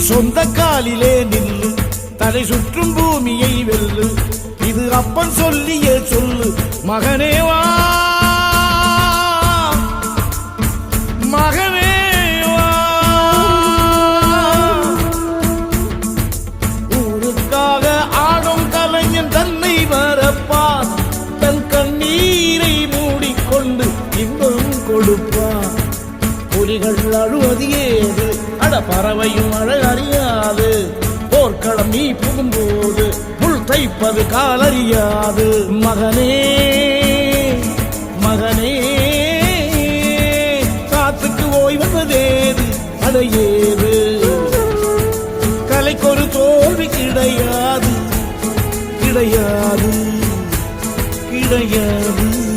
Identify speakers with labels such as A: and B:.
A: சொந்த காலிலே நில்லு. தலை சுற்றும் பூமியை வெல்லு. இது அப்பன் சொல்லிய சொல்லு. மகனேவா மகனேவா மகனே வா. ஊருக்காக ஆடும் கலைஞன் தன்னை வரப்பான் தன் கண்ணீரை மூடிக்கொண்டு இன்பம் கொடுப்பான் குருவிகள் அழுவது ஏது? அட பறவையும் அழகறியாது போர்க்களம் நீ புகும்போது முள் தைப்பது காலறியாது மகனே மகனே காத்துக்கு ஓய்வதேது அட ஏது? கலைக்கொரு தோல்வி கிடையாது. கிடையாது. கிடையாது.